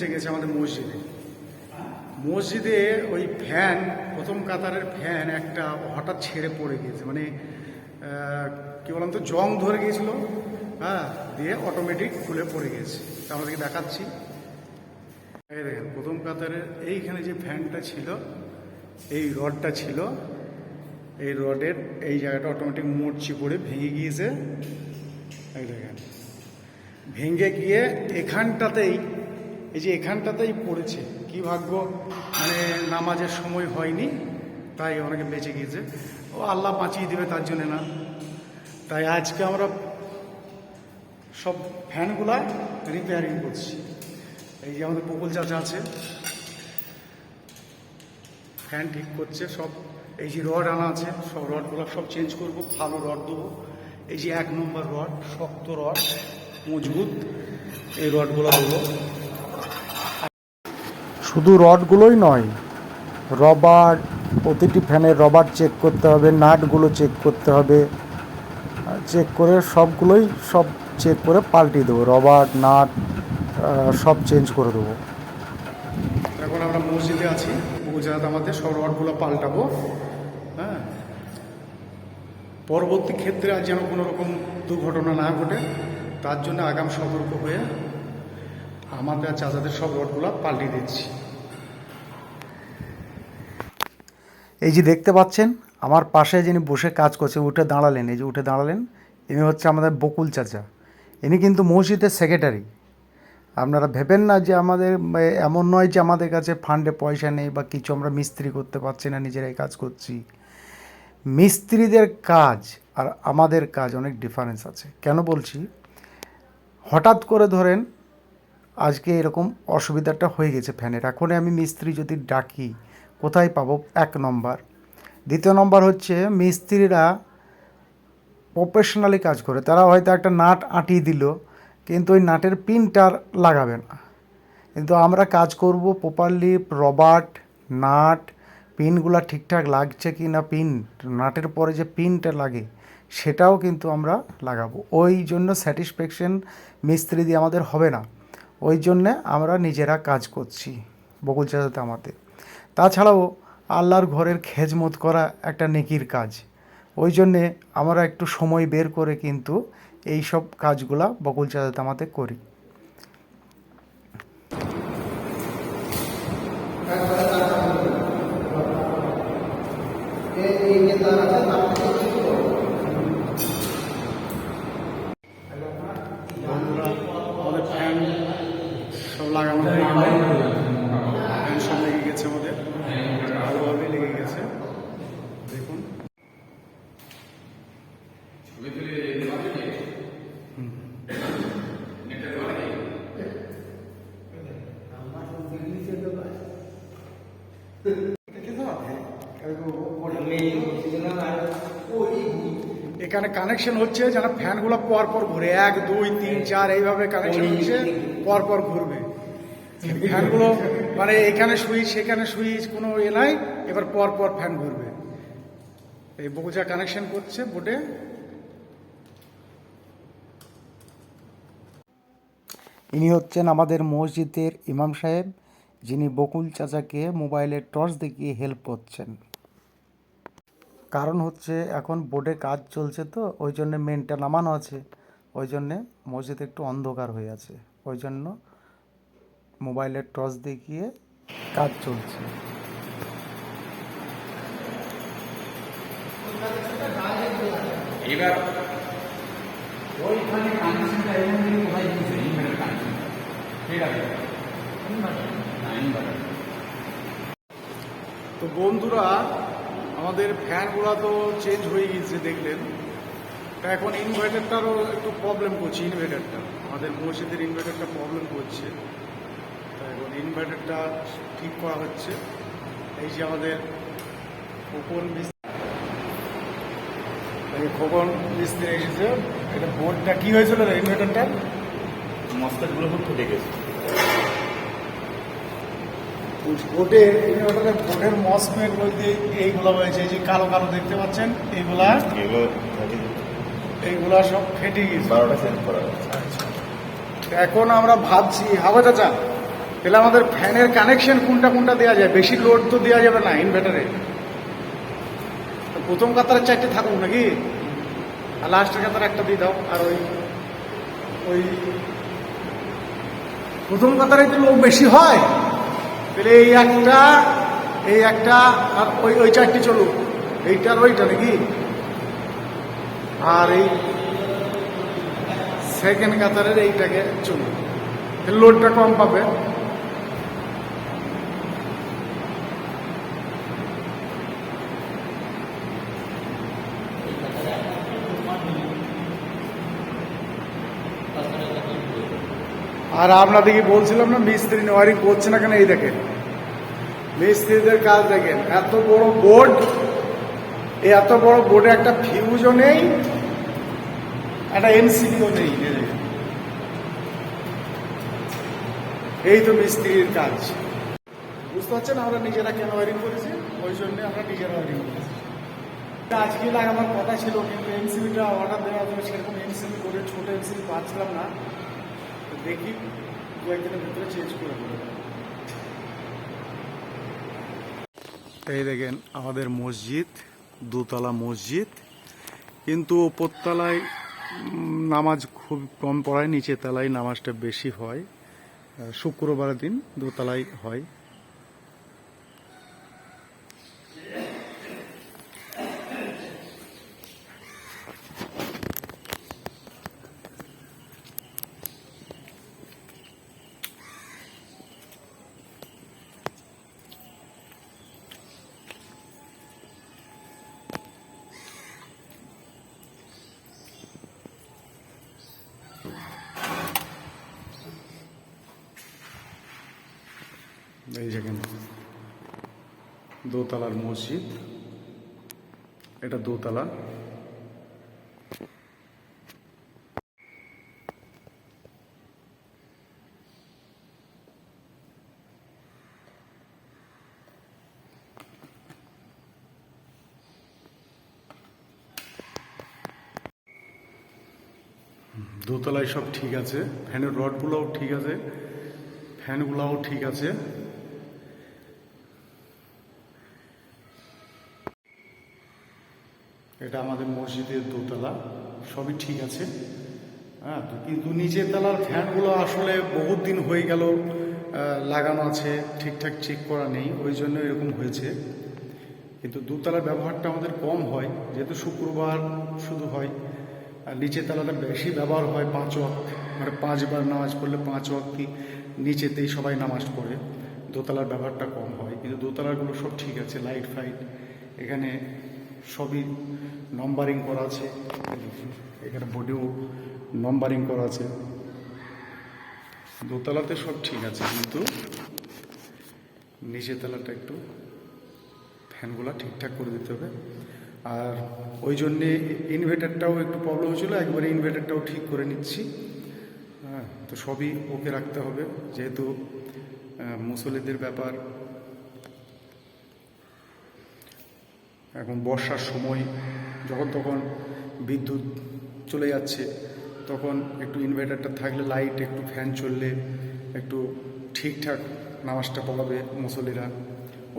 বেঁচে গেছে আমাদের মসজিদে। মসজিদে ওই ফ্যান, প্রথম কাতারের ফ্যান একটা হঠাৎ ছেড়ে পড়ে গিয়েছে। মানে কি বললাম তো জং ধরে গিয়েছিল। হ্যাঁ দিয়ে অটোমেটিক খুলে পড়ে গেছে। তা আমাদেরকে দেখাচ্ছি। এই দেখেন, প্রথম কাতারের এইখানে যে ফ্যানটা ছিল, এই রডটা ছিল, এই রডের এই জায়গাটা অটোমেটিক মোড়চি পড়ে ভেঙে গিয়েছে। এই দেখেন, ভেঙে গিয়ে এখানটাতেই এই যে এখানটাতেই পড়েছে, কি ভাগ্য? মানে নামাজের সময় হয়নি, তাই অনেকে বেঁচে গিয়েছে। ও আল্লাহ বাঁচিয়ে দেবে তার জন্য না। তাই আজকে আমরা সব ফ্যানগুলা রিপেয়ারিং করছি। এই যে আমাদের বকুল চাচা আছে, ফ্যান ঠিক করছে, সব এই যে রড আনা আছে, সব রডগুলো সব চেঞ্জ করব, ভালো রড দেবো। এই যে এক নম্বর রড, শক্ত রড, মজবুত, এই রডগুলো দেবো। শুধু রডগুলোই নয়, রবার, প্রতিটি ফ্যানের রবার চেক করতে হবে, নাটগুলো চেক করতে হবে। চেক করে সবগুলোই সব চেক করে পাল্টিয়ে দেবো, রবার, নাট সব চেঞ্জ করে দেবো। এখন আমরা মসজিদে আছি গুজরাট আমাদের সব রডগুলো পাল্টাবো হ্যাঁ? পরবর্তী ক্ষেত্রে আর যেন কোনো রকম দুর্ঘটনা না ঘটে, তার জন্য আগাম সতর্ক হয়ে আমাদের চাচাদের সব রডগুলো পাল্টিয়ে দিচ্ছি। এই যে দেখতে পাচ্ছেন, আমার পাশে যিনি বসে কাজ করছে উঠে দাঁড়ালেন, এই যে উঠে দাঁড়ালেন, ইনি হচ্ছে আমাদের বকুল চাচা। ইনি কিন্তু মসজিদের সেক্রেটারি আপনারা ভেবেন না যে আমাদের এমন নয় যে আমাদের কাছে ফান্ডে পয়সা নেই বা কিছু আমরা মিস্ত্রি করতে পারছি না, নিজেরাই কাজ করছি। মিস্ত্রিদের কাজ আর আমাদের কাজ অনেক ডিফারেন্স আছে। কেন বলছি? হঠাৎ করে ধরেন, আজকে এরকম অসুবিধাটা হয়ে গেছে ফ্যানের। এখন আমি মিস্ত্রি যদি ডাকি কোথায় পাবো? এক নম্বর। দ্বিতীয় নম্বর হচ্ছে মিস্ত্রিরা প্রফেশনালি কাজ করে। তারা হয়তো একটা নাট আঁটিয়ে দিল, কিন্তু ওই নাটের পিনটার লাগাবে না। কিন্তু আমরা কাজ করব প্রপারলি রবার্ট, নাট পিনগুলো ঠিকঠাক লাগছে কি না পিন নাটের পরে যে পিনটা লাগে, সেটাও কিন্তু আমরা লাগাবো। ওই জন্য স্যাটিসফ্যাকশন মিস্ত্রি দিয়ে আমাদের হবে না। ওই জন্যে আমরা নিজেরা কাজ করছি বকুল চাচাতে আমাদের। তাছাড়াও আল্লাহর ঘরের খেজমত করা একটা নেকির কাজ। ওই জন্যে আমরা একটু সময় বের করে কিন্তু এই সব কাজগুলা বকুল চাচাতে আমাদের করি আমাদের ফ্যান সব লাগানো হয়ে গেল ফ্যান সব লেগে গেছে আমাদের ভালোভাবে লেগে গেছে দেখুন এখানে কানেকশন হচ্ছে যেন ফ্যানগুলো পর পর ঘুরে। এক, দুই, তিন, চার, এইভাবে কানেকশন হচ্ছে পর পর ঘুরবে। ফ্যানগুলো মানে এখানে সুইচ সেখানে সুইচ কোনো এ নাই, এবার পর পর ফ্যান ঘুরবে। এই বকুচা কানেকশন করছে বোর্ডে ইনি হচ্ছেন আমাদের মসজিদের ইমাম সাহেব। যিনি বকুল চাচাকে মোবাইলের টর্চ দেখিয়ে হেল্প করছেন। কারণ হচ্ছে এখন বোর্ডে কাজ চলছে তো, ওই জন্য মেনটা নামানো আছে। ওই জন্যে মসজিদ একটু অন্ধকার হয়ে আছে। ওই জন্য মোবাইলের টর্চ দেখিয়ে কাজ চলছে। ঠিক আছে? তো বন্ধুরা, আমাদের ফ্যানগুলো তো চেঞ্জ হয়ে গেছে দেখলেন। তা এখন ইনভার্টারটারও একটু প্রবলেম করছে ইনভার্টারটা আমাদের মসজিদের ইনভার্টারটা প্রবলেম করছে। তা এখন ইনভার্টারটা ঠিক করা হচ্ছে। এই যে আমাদের খোকন এই খোকন মিস্ত্রি এসেছে। এটা বোর্ডটা কি হয়েছিল ইনভার্টারটা মস্তাকগুলো খুব ফুটে গেছে বোর্ডের ইনভার্টারের বোর্ডের মসমের মধ্যে এইগুলো হয়েছে যে কালো কালো দেখতে পাচ্ছেন এইগুলা? এইগুলা সব ফেটে গেছে। বারোটা করা আচ্ছা। এখন আমরা ভাবছি হাওয়া চাচা তাহলে আমাদের ফ্যানের কানেকশন কোনটা কোনটা দেওয়া যায়? বেশি লোড তো দেওয়া যাবে না ইনভার্টারে। তো প্রথম কাতারে চারটে থাকুক নাকি? আর লাস্টের কাতারে একটা দিয়ে দাও আর ওই ওই প্রথম কাতারে তো লোক বেশি হয়? তাহলে এই একটা এই একটা, আর ওই ওই চারটি চলুক এইটার ওইটা নাকি? আর এই সেকেন্ড কাতারের এইটাকে চলুক লোডটা কম পাবে। আর আপনাদেরকে বলছিলাম না, মিস্ত্রি ওয়ারিং করছে না কেন? এই দেখেন। মিস্ত্রিদের কাজ দেখেন, এত বড় বোর্ড, এই এত বড় বোর্ডে একটা ফিউজও নেই, একটা এমসিবিও নেই, এই তো মিস্ত্রির কাজ। বুঝতে পারছেন আমরা নিজেরা কেন ওয়ারিং করেছি? ওই জন্য আমরা নিজেরা ওয়ারিং করেছি। আজকে লাগানোর কথা ছিল, কিন্তু এমসিবিটা অর্ডার দেওয়া সেরকম এমসিবি করে ছোট এমসিবি পাচ্ছিলাম না। দেখি কয়েকদিনের ভিতরে চেঞ্জ করে এই দেখেন, আমাদের মসজিদ, দোতলা মসজিদ। কিন্তু ওপরতলায় নামাজ খুব কম পড়ায় নিচে তলায় নামাজটা বেশি হয়। শুক্রবার দিন দোতলায় হয়। এই যেখানে দোতলার মসজিদ। এটা দোতলা। দোতলায় সব ঠিক আছে। ফ্যানের রডগুলোও ঠিক আছে। ফ্যানগুলোও ঠিক আছে। এটা আমাদের মসজিদের দোতলা, সবই ঠিক আছে। হ্যাঁ কিন্তু নিচের তলার ফ্যানগুলো আসলে বহুত দিন হয়ে গেল লাগানো আছে, ঠিকঠাক চেক করা নেই, ওই জন্য এরকম হয়েছে। কিন্তু দোতলার ব্যবহারটা আমাদের কম হয়, যেহেতু শুক্রবার শুধু হয়, আর নিচের তলাটা বেশি ব্যবহার হয় পাঁচ ওয়াক্ত মানে পাঁচবার নামাজ পড়লে পাঁচ ওয়াক্ত কি নিচেতেই সবাই নামাজ পড়ে, দোতলার ব্যবহারটা কম হয়। কিন্তু দোতলাগুলো সব ঠিক আছে, লাইট ফাইট, এখানে সবই নম্বরিং করা আছে। এখানে বডিও নম্বরিং করা আছে। দোতলাতে সব ঠিক আছে কিন্তু নিচের তলাটা একটু ফ্যানগুলো ঠিকঠাক করে দিতে হবে। আর ওই জন্যে ইনভার্টারটাও একটু প্রবলেম হয়েছিলো একবারে ইনভার্টারটাও ঠিক করে নিচ্ছি। হ্যাঁ তো সবই ওকে রাখতে হবে। যেহেতু আহ, মুসল্লিদের ব্যাপার এখন বর্ষার সময় যখন তখন বিদ্যুৎ চলে যাচ্ছে, তখন একটু ইনভার্টারটা থাকলে লাইট একটু ফ্যান চললে একটু ঠিকঠাক নামাজটা পড়াবে মুসল্লিরা।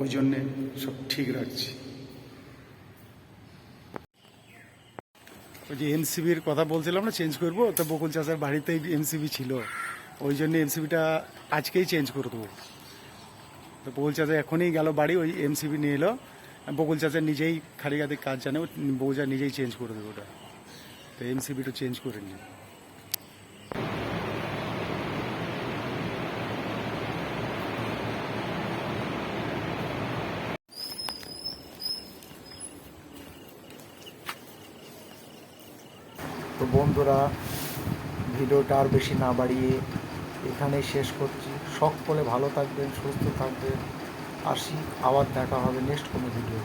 ওই জন্যে সব ঠিক রাখছি। ওই যে এনসিবির কথা বলছিলাম না চেঞ্জ করব? তো বকুল চাচার বাড়িতেই এনসিবি ছিল। ওই জন্য এনসিবিটা আজকেই চেঞ্জ করে দেবো। তো বকুল চাচা এখনই গেল বাড়ি, ওই এমসিবি নিয়ে এলো। বকুল চাচা নিজেই খালি গাতে কাজ জানে, ও বউজা নিজেই চেঞ্জ করে দেবে ওটা। তো এমসিবিটা চেঞ্জ করে নিই তো বন্ধুরা, ভিডিওটা আর বেশি না বাড়িয়ে এখানেই শেষ করছি। সকলে ভালো থাকবেন, সুস্থ থাকবেন। আসি আবার দেখা হবে নেক্সট কোনো ভিডিও